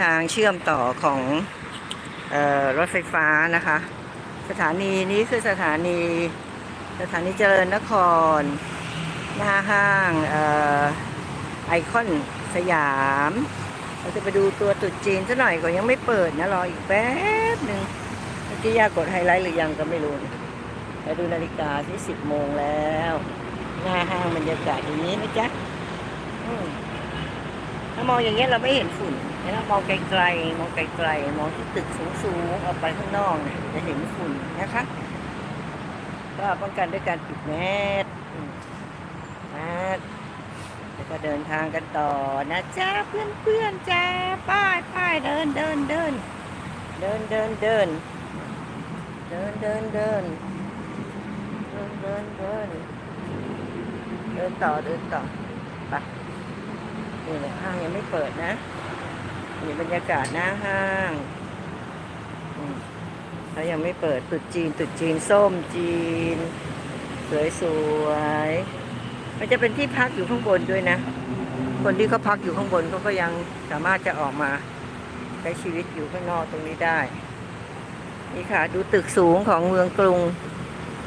ทางเชื่อมต่อของออรถไฟฟ้านะคะ สถานีนี้คือสถานี สถานีเจริญนคร หน้าห้างออไอคอนสยาม เราจะไปดูตัวตุดจีนซะหน่อยก่อนยังไม่เปิดนะรออีกแป๊บหนึ่งเมื่อกี้ยากดไฮไลท์หรือยังก็ไม่รู้นะแล้วดูนาฬิกาที่สิบโมงแล้ว หน้าห้างบรรยากาศอย่างนี้นะจ๊ะ ถ้ามองอย่างเงี้ยเราไม่เห็นฝุ่นถ้ามองไกลๆ มองไกลๆ มองที่ตึกสูงๆ ออกไปข้างนอกเนี่ยจะเห็นฝุ่นนะคะ ก็ป้องกันด้วยการปิดแมสแมสแล้วก็เดินทางกันต่อนะจ๊ะเพื่อนเพื่อนๆจ้าป้ายป้ายเดินเดินเดินเดินเดินเดินเดินเดินเดินเดินเดินเดินเดินต่อเดินต่อไป นี่หละห้างยังไม่เปิดนะนี่บรรยากาศหน้าห้างเขายังไม่เปิดตุดจีนตุดจีนส้มจีน สวยสวยมันจะเป็นที่พักอยู่ข้างบนด้วยนะ คนที่เขาพักอยู่ข้างบนเขาก็ยังสามารถจะออกมาใช้ชีวิตอยู่ข้างนอกตรงนี้ได้ นี่ค่ะ ดูตึกสูงของเมืองกรุง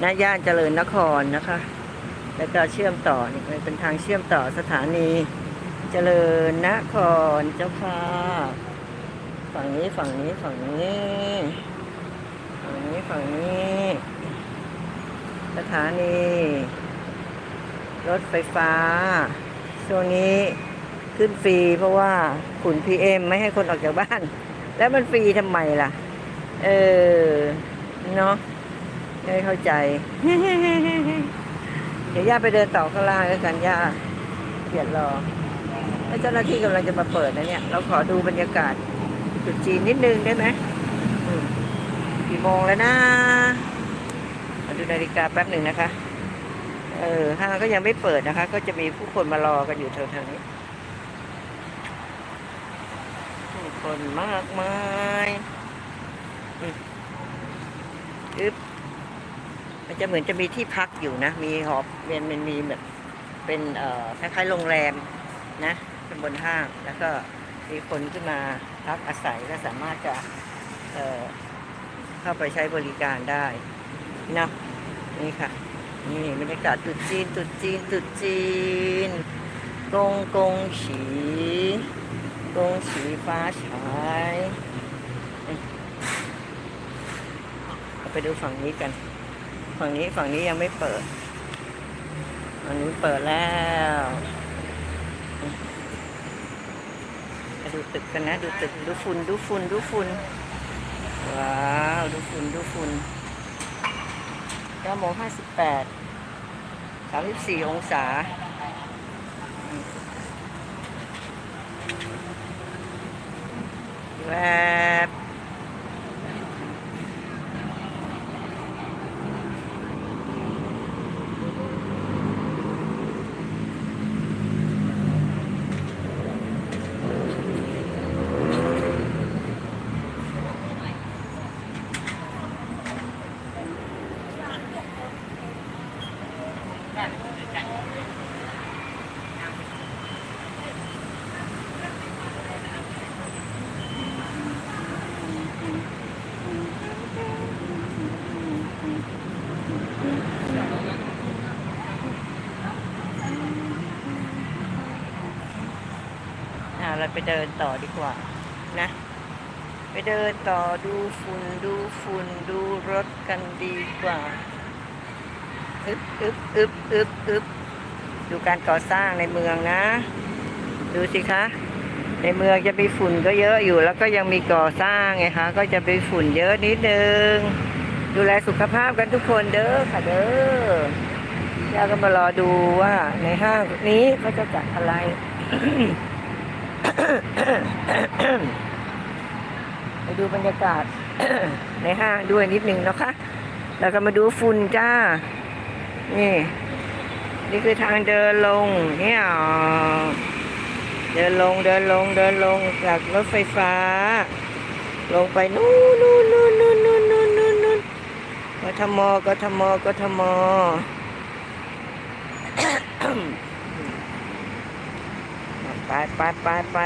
ณย่านเจริญนครนะคะ แล้วก็เชื่อมต่อนี่เป็นทางเชื่อมต่อสถานี เจริญนครเจ้าค่ะฝั่งนี้ฝั่งนี้ฝั่งนี้ ฝั่งนี้ฝั่งนี้ สถานี รถไฟฟ้า ช่วงนี้ขึ้นฟรีเพราะว่าฝุ่นพีเอ็มไม่ให้คนออกจากบ้าน แล้วมันฟรีทำไมล่ะ เออ เนาะไม่เข้าใจ เดี๋ยวย่าไปเดินต่อข้างล่างแล้วกันย่าเกียดรอ แล้วเจ้าหน้าที่กำลังจะมาเปิดนะเนี่ย เราขอดูบรรยากาศจุดจีนนิดนึงได้ไหมอืมกี่โมงแล้วนะมาดูนาฬิกาแป๊บหนึ่งนะคะ เออห้างก็ยังไม่เปิดนะคะ ก็จะมีผู้คนมารอกันอยู่แถวๆนี้ผู้คนมากมายอืมอึ๊บมันจะเหมือนจะมีที่พักอยู่นะ มีหอบเวียนมันมีแบบ เป็นเอ่อคล้ายๆโรงแรมนะ เป็นบนห้าง แล้วก็มีคนขึ้นมาพักอาศัยก็สามารถจะเเข้าไปใช้บริการได้นะนี่ค่ะ นี่บรรยากาศตุดจีนตุดจีนตุดจีนกงกงฉีกงฉีฟ้าฉายไปดูฝั่งนี้กัน ฝั่งนี้ฝั่งนี้ยังไม่เปิดฝั่งนี้เปิดแล้วมา ดูตึกกันนะ ดูตึกดูฝุ่นดูฝุ่นดูฝุ่นว้าวดูฝุ่นดูฝุ่นเก้าโมงห้าสิบแปดสามสิบสี่องศาแวบอ่า เราไปเดินต่อดีกว่านะ ไปเดินต่อดูฝุ่นดูฝุ่นดูรถกันดีกว่าอึบอึบอึบอึบอึบดูการก่อสร้างในเมืองนะ ดูสิคะ ในเมืองจะมีฝุ่นก็เยอะอยู่ แล้วก็ยังมีก่อสร้างไงคะ ก็จะมีฝุ่นเยอะนิดนึง ดูแลสุขภาพกันทุกคนเด้อค่ะเด้อย่าก็มารอดูว่าในห้างนี้เขาจะจัดอะไร ไปดูบรรยากาศในห้างด้วยนิดหนึ่งนะคะ แล้วก็มาดูฝุ่นจ้า นี่ นี่คือทางเดินลง เนี่ย เดินลง เดินลง เดินลงจากรถไฟฟ้า ลงไปนู่นนู่นนู่นนู่นนู่นนู่นนู่นกทมกทมกทม ไปไปไปไป